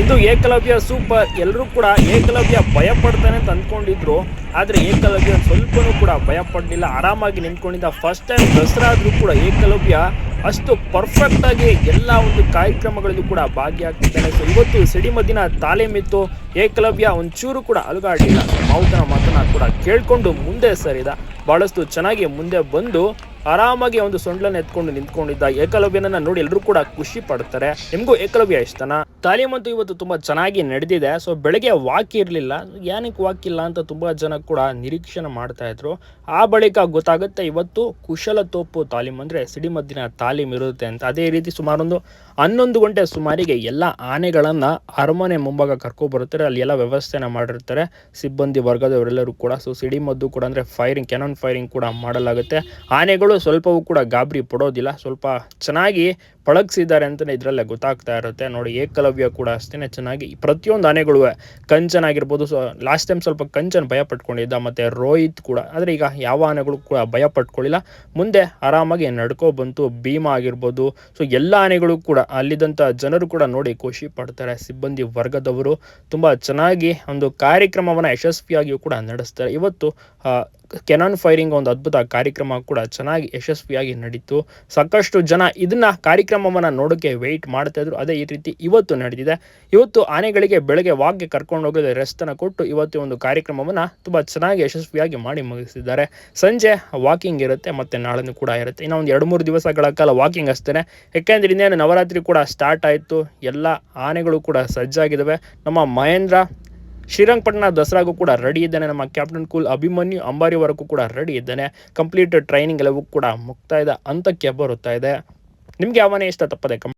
ಇದು ಏಕಲವ್ಯ ಸೂಪರ್. ಎಲ್ಲರೂ ಕೂಡ ಏಕಲವ್ಯ ಭಯ ಪಡ್ತಾನೆ ಅಂತ ಅಂದ್ಕೊಂಡಿದ್ರು. ಆದರೆ ಏಕಲವ್ಯ ಸ್ವಲ್ಪನೂ ಕೂಡ ಭಯ ಪಡಲಿಲ್ಲ ಆರಾಮಾಗಿ ನಿಂತ್ಕೊಂಡಿದ್ದ ಫಸ್ಟ್ ಟೈಮ್ ದಸರಾ ಆದರೂ ಕೂಡ ಏಕಲವ್ಯ ಅಷ್ಟು ಪರ್ಫೆಕ್ಟಾಗಿ ಎಲ್ಲ ಒಂದು ಕಾರ್ಯಕ್ರಮಗಳಲ್ಲೂ ಕೂಡ ಭಾಗಿಯಾಗ್ತಿದ್ದಾನೆ. ಸೊ ಇವತ್ತು ಸಿಡಿಮದ್ದಿನ ತಾಲೀಮಿತ್ತು ಏಕಲವ್ಯ ಒಂಚೂರು ಕೂಡ ಅಲುಗಾಡಲಿಲ್ಲ. ಮಾವುತನ ಮಾತನ್ನ ಕೂಡ ಕೇಳಿಕೊಂಡು ಮುಂದೆ ಸರಿದ. ಭಾಳಷ್ಟು ಚೆನ್ನಾಗಿ ಮುಂದೆ ಬಂದು ಆರಾಮಾಗಿ ಒಂದು ಸೊಂಡ್ಲನ್ನ ಎತ್ಕೊಂಡು ನಿಂತ್ಕೊಂಡಿದ್ದ ಏಕಲವ್ಯನನ್ನ ನೋಡಿ ಎಲ್ಲರೂ ಕೂಡ ಖುಷಿ ಪಡ್ತಾರೆ. ನಿಮಗೂ ಏಕಲವ್ಯ ಇಷ್ಟನಾ? ತಾಲೀಮಂತೂ ಇವತ್ತು ತುಂಬಾ ಚೆನ್ನಾಗಿ ನಡೆದಿದೆ. ಸೊ ಬೆಳಗ್ಗೆ ವಾಕ್ ಇರಲಿಲ್ಲ. ಏನಕ್ಕೆ ವಾಕ್ ಇಲ್ಲ ಅಂತ ತುಂಬಾ ಜನ ಕೂಡ ನಿರೀಕ್ಷಣೆ ಮಾಡ್ತಾ ಇದ್ರು. ಆ ಬಳಿಕ ಗೊತ್ತಾಗುತ್ತೆ ಇವತ್ತು ಕುಶಲ ತೋಪು ತಾಲೀಮ್ ಅಂದ್ರೆ ಸಿಡಿಮದ್ದಿನ ತಾಲೀಮ್ ಇರುತ್ತೆ ಅಂತ. ಅದೇ ರೀತಿ ಸುಮಾರೊಂದು ಹನ್ನೊಂದು ಗಂಟೆ ಸುಮಾರಿಗೆ ಎಲ್ಲ ಆನೆಗಳನ್ನ ಅರಮನೆ ಮುಂಭಾಗ ಕರ್ಕೊ ಬರುತ್ತಾರೆ. ಅಲ್ಲಿ ಎಲ್ಲ ವ್ಯವಸ್ಥೆನ ಮಾಡಿರ್ತಾರೆ. ಸಿಬ್ಬಂದಿ ವರ್ಗದವರೆಲ್ಲರೂ ಕೂಡ. ಸೊ ಸಿಡಿಮದ್ದು ಕೂಡ ಅಂದ್ರೆ ಫೈರಿಂಗ್ ಕೆನಾನ್ ಫೈರಿಂಗ್ ಕೂಡ ಮಾಡಲಾಗುತ್ತೆ. ಆನೆಗಳು ಸ್ವಲ್ಪವೂ ಕೂಡ ಗಾಬರಿ ಪಡೋದಿಲ್ಲ. ಸ್ವಲ್ಪ ಚೆನ್ನಾಗಿ ಪಳಗಿಸಿದ್ದಾರೆ ಅಂತಲೇ ಇದರಲ್ಲೇ ಗೊತ್ತಾಗ್ತಾ ಇರುತ್ತೆ. ನೋಡಿ, ಏಕಲವ್ಯ ಕೂಡ ಅಷ್ಟೇ ಚೆನ್ನಾಗಿ ಪ್ರತಿಯೊಂದು ಆನೆಗಳು ಕಂಚನ್ ಆಗಿರ್ಬೋದು. ಸೊ ಲಾಸ್ಟ್ ಟೈಮ್ ಸ್ವಲ್ಪ ಕಂಚನ್ ಭಯ ಪಟ್ಕೊಂಡಿದ್ದ, ಮತ್ತು ರೋಹಿತ್ ಕೂಡ. ಆದರೆ ಈಗ ಯಾವ ಆನೆಗಳು ಕೂಡ ಭಯ ಪಟ್ಕೊಳ್ಳಿಲ್ಲ. ಮುಂದೆ ಆರಾಮಾಗಿ ನಡ್ಕೋ ಬಂತು. ಭೀಮ ಆಗಿರ್ಬೋದು. ಸೊ ಎಲ್ಲ ಆನೆಗಳು ಕೂಡ ಅಲ್ಲಿದ್ದಂಥ ಜನರು ಕೂಡ ನೋಡಿ ಖುಷಿ ಪಡ್ತಾರೆ. ಸಿಬ್ಬಂದಿ ವರ್ಗದವರು ತುಂಬ ಚೆನ್ನಾಗಿ ಒಂದು ಕಾರ್ಯಕ್ರಮವನ್ನು ಯಶಸ್ವಿಯಾಗಿಯೂ ಕೂಡ ನಡೆಸ್ತಾರೆ. ಇವತ್ತು ಕೆನಾನ್ ಫೈರಿಂಗ್ ಒಂದು ಅದ್ಭುತ ಕಾರ್ಯಕ್ರಮ ಕೂಡ ಚೆನ್ನಾಗಿ ಯಶಸ್ವಿಯಾಗಿ ನಡೀತು. ಸಾಕಷ್ಟು ಜನ ಇದನ್ನ ಕಾರ್ಯಕ್ರಮವನ್ನು ನೋಡೋಕೆ ವೆಯ್ಟ್ ಮಾಡ್ತಾ ಇದ್ರು. ಅದೇ ಈ ರೀತಿ ಇವತ್ತು ನಡೆದಿದೆ. ಇವತ್ತು ಆನೆಗಳಿಗೆ ಬೆಳಗ್ಗೆ ವಾಕ್ಗೆ ಕರ್ಕೊಂಡು ಹೋಗಿದೆ ರೆಸ್ಟ್ ಅನ್ನು ಕೊಟ್ಟು ಇವತ್ತು ಒಂದು ಕಾರ್ಯಕ್ರಮವನ್ನು ತುಂಬ ಚೆನ್ನಾಗಿ ಯಶಸ್ವಿಯಾಗಿ ಮಾಡಿ ಮುಗಿಸಿದ್ದಾರೆ. ಸಂಜೆ ವಾಕಿಂಗ್ ಇರುತ್ತೆ ಮತ್ತೆ ನಾಳೆನೂ ಕೂಡ ಇರುತ್ತೆ. ಇನ್ನು ಒಂದು ಎರಡು ಮೂರು ದಿವಸಗಳ ಕಾಲ ವಾಕಿಂಗ್ ಅಷ್ಟೇ ಯಾಕೆಂದ್ರೆ ಇನ್ನೇನು ನವರಾತ್ರಿ ಕೂಡ ಸ್ಟಾರ್ಟ್ ಆಯಿತು. ಎಲ್ಲ ಆನೆಗಳು ಕೂಡ ಸಜ್ಜಾಗಿದ್ದಾವೆ ನಮ್ಮ ಮಹೇಂದ್ರ ಶ್ರೀರಂಗಪಟ್ಟಣ ದಸರಾಗೂ ಕೂಡ ರೆಡಿ ಇದ್ದಾನೆ. ನಮ್ಮ ಕ್ಯಾಪ್ಟನ್ ಕೂಲ್ ಅಭಿಮನ್ಯು ಅಂಬಾರಿವರೆಗೂ ಕೂಡ ರೆಡಿ ಇದ್ದಾನೆ. ಕಂಪ್ಲೀಟ್ ಟ್ರೈನಿಂಗ್ ಎಲ್ಲವೂ ಕೂಡ ಮುಕ್ತಾಯದ ಹಂತಕ್ಕೆ ಬರುತ್ತಾ ಇದೆ. ನಿಮ್ಗೆ ಯಾವನೇ ಇಷ್ಟ? ತಪ್ಪದೆ